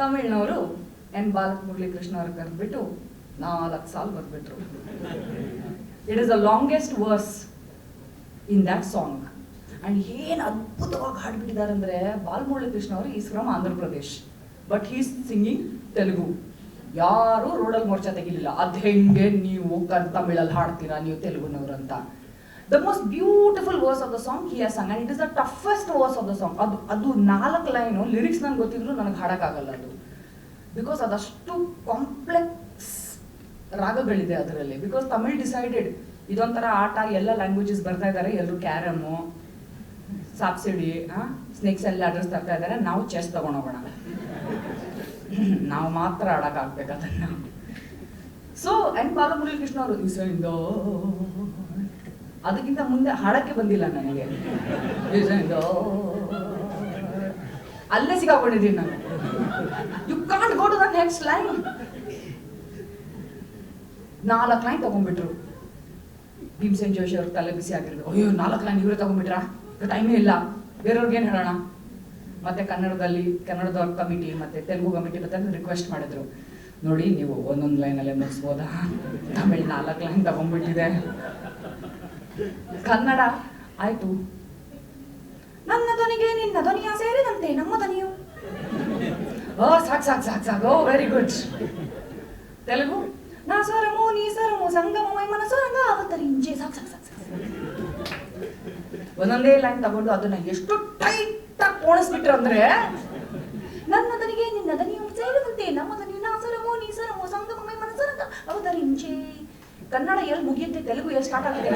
ತಮಿಳ್ನವರು N Balamurali Krishna ಅವ್ರು ಕರೆದ್ಬಿಟ್ಟು ನಾಲ್ಕು ಸಾಲ್ ಬರ್ಬಿಟ್ರು it is the longest verse in that song and ಏನು ಅದ್ಭುತವಾಗಿ ಹಾಡ್ಬಿಟ್ಟಿದ್ದಾರೆ ಅಂದರೆ ಬಾಲಮುರಳಿ ಕೃಷ್ಣ ಅವರು is from Andhra Pradesh but is singing Telugu. ಯಾರು ರೋಡಲ್ಲಿ ಮೋರ್ಚಾ ತೆಗಿಲಿಲ್ಲ. ಅದು ಹೆಂಗೆ ನೀವು ತಮಿಳಲ್ಲಿ ಹಾಡ್ತೀರಾ ನೀವು ತೆಲುಗುನವ್ರು ಅಂತ. The most beautiful verse of the song he has sung and it is the toughest verse of the song ಅದು ಅದು ನಾಲ್ಕು ಲೈನು ಲಿರಿಕ್ಸ್ ನಂಗೆ ಗೊತ್ತಿದ್ರು ನನಗೆ ಹಾಡೋಕ್ಕಾಗಲ್ಲ ಅದು. ಬಿಕಾಸ್ ಅದಷ್ಟು ಕಾಂಪ್ಲೆಕ್ಸ್ ರಾಗಗಳಿದೆ ಅದರಲ್ಲಿ. ಬಿಕಾಸ್ ತಮಿಳ್ ಡಿಸೈಡೆಡ್ ಇದೊಂಥರ ಆಟ, ಎಲ್ಲ ಲ್ಯಾಂಗ್ವೇಜಸ್ ಬರ್ತಾ ಇದ್ದಾರೆ ಎಲ್ಲರೂ ಕ್ಯಾರಮು, ಸಾಪ್ಸಿಡಿ ಸ್ನೇಕ್ಸ್ ಎಲ್ಲ ಅಡ್ರೆಸ್ ತರ್ತಾ ಇದ್ದಾರೆ, ನಾವು ಚೆಸ್ ತಗೊಂಡೋಗೋಣ. ನಾವು ಮಾತ್ರ ಆಡೋಕ್ಕಾಗ್ಬೇಕು ಅದನ್ನು. ಸೊ ಆ್ಯಂಡ್ ಬಾಲಮುರಳಿ ಕೃಷ್ಣ ಅವರು ಅದಕ್ಕಿಂತ ಮುಂದೆ ಹಾಡಕ್ಕೆ ಬಂದಿಲ್ಲ ನನಗೆ. ಅಲ್ಲೇ ಸಿಗಾಕೊಂಡಿದ್ದೀನಿ ನಾನು. You can't go to the next line ನಾಲ್ಕು ಲೈನ್ ತಗೊಂಡ್ಬಿಟ್ರು. ಭೀಮಸೇನ್ ಜೋಶಿ ಅವ್ರ ತಲೆ ಬಿಸಿ ಆಗಿರೋದು. ಅಯ್ಯೋ, ನಾಲ್ಕು ಲೈನ್ ಇವರೇ ತಗೊಂಡ್ಬಿಟ್ರಾ? ಟೈಮೇ ಇಲ್ಲ. ಬೇರೆಯವ್ರಿಗೆ ಏನು ಹೇಳೋಣ? ಮತ್ತೆ ಕನ್ನಡದಲ್ಲಿ ಕನ್ನಡದವ್ರ ಕಮಿಟಿ ಮತ್ತೆ ತೆಲುಗು ಕಮಿಟಿ ಮತ್ತೆ ರಿಕ್ವೆಸ್ಟ್ ಮಾಡಿದ್ರು. ನೋಡಿ, ನೀವು ಒಂದೊಂದು ಲೈನಲ್ಲೇ ಮುಗಿಸ್ಬೋದಾ? ತಮಿಳ್ ನಾಲ್ಕು ಲೈನ್ ತಗೊಂಡ್ಬಿಟ್ಟಿದೆ. ಕನ್ನಡ, ಆಯ್ತು. ನನ್ನ ಧ್ವನಿಗೆ ನಿನ್ನ ಧ್ವನಿಯ ಸೇರಿದಂತೆ ನಮ್ಮ ಧ್ವನಿಯು? ಓ, ಸಾಕ್ ಸಾಕ್ ಸಾಕ್ ಸಾಕ್. Oh very good Telugu. ನಾ ಸ್ವರಮು, ನೀ ಸ್ವರಮು ಸಂಗಮ ಮೈಮನ ಸ್ವರಂಗ ಅವತರಿಂಜೆ ಸಾಕ್ ಸಾಕ್ ಸಾಕ್ ಸಾಕ್. ಒಂದೊಂದೇ ಲೈನ್ ತಗೊಂಡು ಅದನ್ನ ಎಷ್ಟು ಟೈಟ್ ಆಗಿ ಕೋಣಿಸ್ಬಿಟ್ರು ಅಂದ್ರೆ, ನನ್ನ ಧ್ವನಿಗೆ ನಿನ್ನ ಧ್ವನಿಯು ಸೇರಿದಂತೆ ನಮ್ಮ ಧ್ವನಿಯು, ನಾ ಸ್ವರಮು, ನೀ ಸ್ವರಮು ಸಂಗಮ ಮೈಮನ ಸ್ವರಂಗ ಅವತರಿಂಜೆ ಕನ್ನಡ ಎಲ್ಲಿ ಮುಗಿಯುತ್ತೆ, ತೆಲುಗು ಎಲ್ಲಿ ಸ್ಟಾರ್ಟ್ ಆಗುತ್ತೆ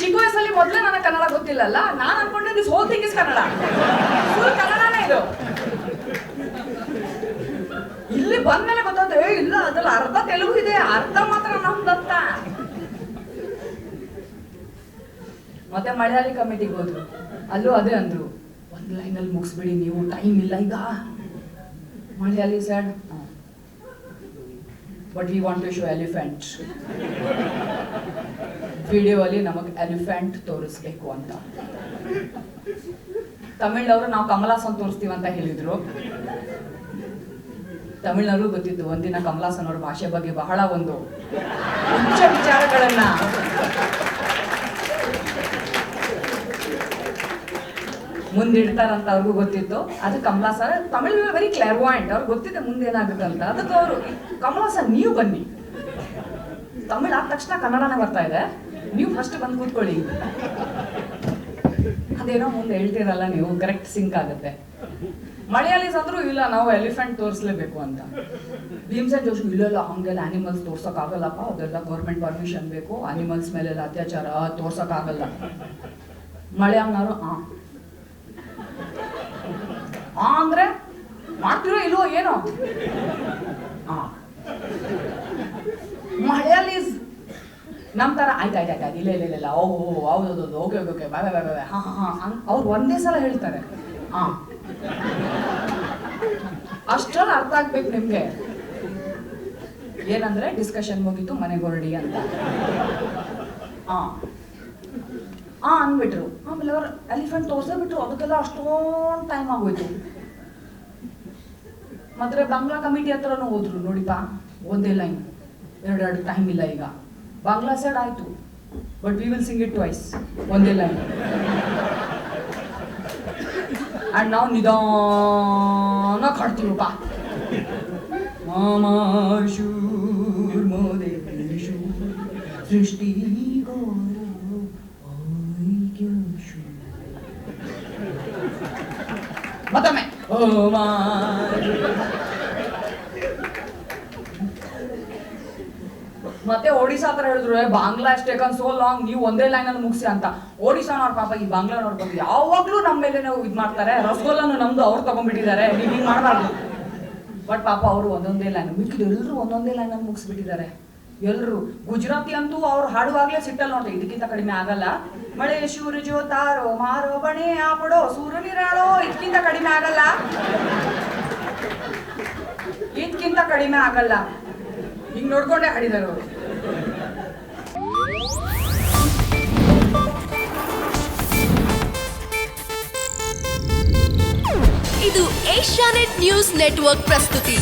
ಚಿಕ್ಕ ವಯಸ್ಸಲ್ಲಿ ಮೊದಲೇ ನನಗೆ ಕನ್ನಡ ಗೊತ್ತಿಲ್ಲಲ್ಲ, ನಾನು ಅನ್ಕೊಂಡೆ this whole thing Kannada. Full ಕನ್ನಡನೇ ಇದು. ಇಲ್ಲಿ ಬಂದ್ಮೇಲೆ ಗೊತ್ತಾಯ್ತು ಏ, ಇಲ್ಲ, ಅದ್ರಲ್ಲಿ ಅರ್ಧ ತೆಲುಗು ಇದೆ, ಅರ್ಧ ಮಾತ್ರ ನಮ್ದಂತ ಮತ್ತೆ ಮಲಯಾಳಿ ಕಮಿಟಿಗೆ ಹೋದ್ರು. ಅಲ್ಲೂ ಅದೇ ಅಂದ್ರು, ಒಂದ್ ಲೈನಲ್ಲಿ ಮುಗಿಸ್ಬಿಡಿ ನೀವು ಟೈಮ್ ಇಲ್ಲ ಈಗ. Malayali side but we want to show elephant video ಅಲ್ಲಿ ನಮಗೆ ಎಲಿಫೆಂಟ್ ತೋರಿಸ್ಬೇಕು ಅಂತ ತಮಿಳ್ನವರು ನಾವು ಕಮಲಾಸನ್ ತೋರಿಸ್ತೀವಿ ಅಂತ ಹೇಳಿದ್ರು ತಮಿಳ್ನವರು ಗೊತ್ತಿತ್ತು ಒಂದಿನ ಕಮಲಾಸನ್ ಅವ್ರ ಭಾಷೆ ಬಗ್ಗೆ ಬಹಳ ಒಂದು ವಿಚಾರಗಳನ್ನ ಮುಂದಿಡ್ತಾರಂತ ಅವ್ರಿಗೂ ಗೊತ್ತಿತ್ತು. ಅದು ಕಮಲಾಸನ್ ತಮಿಳ್ ವೆರಿ ಕ್ಲಾರ್ವಾಯಿಂಟ್ ಅವ್ರಿಗೆ ಗೊತ್ತಿದೆ ಮುಂದೆ ಏನಾಗುತ್ತೆ ಅಂತ ಅದಕ್ಕೆ ಅವರು ಕಮಲಾಸನ್ ನೀವು ಬನ್ನಿ. ತಮಿಳ್ ಆದ ತಕ್ಷಣ ಕನ್ನಡನೇ ಬರ್ತಾ ಇದೆ. ನೀವು ಫಸ್ಟ್ ಬಂದು ಕೂತ್ಕೊಳ್ಳಿ. ಅದೇನೋ ಮುಂದೆ ಹೇಳ್ತೀರಲ್ಲ ನೀವು ಕರೆಕ್ಟ್ ಸಿಂಕ್ ಆಗುತ್ತೆ. ಮಳೆಯಾಲೀಸ್ ಅಂದ್ರೂ ಇಲ್ಲ, ನಾವು ಎಲಿಫೆಂಟ್ ತೋರಿಸ್ಲೇಬೇಕು ಅಂತ. ಭೀಮ್ಸೇನ್ ಜೋಶಿ ಇಲ್ಲ ಇಲ್ಲ ಹಂಗೆಲ್ಲ ಆನಿಮಲ್ಸ್ ತೋರ್ಸೋಕ್ಕಾಗಲ್ಲಪ್ಪ. ಅದೆಲ್ಲ ಗೌರ್ಮೆಂಟ್ ಪರ್ಮಿಷನ್ ಬೇಕು. ಆನಿಮಲ್ಸ್ ಮೇಲೆಲ್ಲ ಅತ್ಯಾಚಾರ, ತೋರ್ಸೋಕ್ಕಾಗಲ್ಲ. ಮಲಯಾಳನವರು ಆ. ಆ ಅಂದ್ರೆ ಮಾಡ್ತಿರೋ ಇಲ್ವೋ ಏನೋ? ಮಳೆಯಲ್ಲಿ ನಮ್ ನಮ್ಮ ಥರ ಆಯ್ತು ಆಯ್ತು ಆಯ್ತು. ಇಲ್ಲ ಇಲ್ಲ ಇಲ್ಲ ಓ ಓ ಹೌದು ಹೌದು okay okay okay. Bye bye bye ಹಾಂ ಹಾಂ ಅವ್ರು ಒಂದೇ ಸಲ ಹೇಳ್ತಾರೆ. ಹಾಂ ಅಷ್ಟರಲ್ಲಿ ಅರ್ಥ ಆಗ್ಬೇಕು ನಿಮಗೆ. ಏನಂದ್ರೆ ಡಿಸ್ಕಷನ್ ಮುಗೀತು, ಮನೆಗೆ ಹೊರಡಿ ಅಂತ. ಹಾಂ ಹಾಂ ಅಂದ್ಬಿಟ್ರು ಆಮೇಲೆ ಅವ್ರು ಎಲಿಫೆಂಟ್ ತೋರ್ಸೇ ಬಿಟ್ರು ಅದಕ್ಕೆಲ್ಲ ಅಷ್ಟೊಂದು ಟೈಮ್ ಆಗೋಯ್ತು ಮತ್ತೆ ಬಾಂಗ್ಲಾ ಕಮಿಟಿ ಹತ್ರನೂ ಹೋದ್ರು ನೋಡಿಪಾ ಒಂದೇ ಲೈನ್ ಎರಡೆರಡು ಟೈಮ್ ಇಲ್ಲ ಈಗ ಬಾಂಗ್ಲಾ ಸೈಡ್ ಆಯ್ತು but we will sing it twice ಒಂದೇ ಲೈನ್ ಅಂಡ್ ನಾವು ನಿಧಾನ ಕಾಡ್ತೀವಪ್ಪ ಮಾಮಾಶೂರ್ ಮೋದೇಶು ಸೃಷ್ಟಿ ಮತ್ತೊಮ್ಮೆ. ಮತ್ತೆ ಒಡಿಶಾ ಹತ್ರ ಹೇಳಿದ್ರು ಬಾಂಗ್ಲಾ ಟೇಕನ್ ಸೋ ಲಾಂಗ್ ನೀವು ಒಂದೇ ಲೈನ್ ಅಲ್ಲಿ ಮುಗಿಸಿ ಅಂತ. ಒಡಿಶಾನವ್ರ ಪಾಪ, ಈ ಬಾಂಗ್ಲಾ ನೋಡ್ಕೊಂಡು ಯಾವಾಗ್ಲೂ ನಮ್ಮ ಮೇಲೆ ನಾವು ಇದು ಮಾಡ್ತಾರೆ. ರಸಗೋಲನು ನಮ್ದು ಅವ್ರು ತಗೊಂಡ್ಬಿಟ್ಟಿದ್ದಾರೆ. ನೀವು ಹಿಂಗೆ ಮಾಡಬಾರ್ದು. ಬಟ್ ಪಾಪ, ಅವರು ಒಂದೊಂದೇ ಲೈನ್ ಮಿಕ್ಕಿದ ಎಲ್ಲರೂ ಒಂದೊಂದೇ ಲೈನ್ ಅಲ್ಲಿ ಮುಗಿಸ್ಬಿಟ್ಟಿದ್ದಾರೆ. ಎಲ್ಲರೂ ಗುಜರಾತಿ ಅಂತೂ ಅವ್ರು ಹಾಡುವಾಗಲೇ ಸಿಟ್ಟಲ್ಲ ನೋಡ್ರಿ, ಇದಕ್ಕಿಂತ ಕಡಿಮೆ ಆಗಲ್ಲ. ಮಳೆ ಶೂರಜೋ ತಾರೋ ಮಾರೋ ಬಣೆ ಆಪಡೋ, ಸೂರ್ಯನಿರಾಳೋ, ಇದಕ್ಕಿಂತ ಕಡಿಮೆ ಆಗಲ್ಲ. ಇದಕ್ಕಿಂತ ಕಡಿಮೆ ಆಗಲ್ಲ. ಹಿಂಗ್ ನೋಡ್ಕೊಂಡೆ ಹಾಡಿದಾರ ಅವರು. ಇದು ಏಷ್ಯಾನೆಟ್ ನ್ಯೂಸ್ ನೆಟ್ವರ್ಕ್ ಪ್ರಸ್ತುತಿ.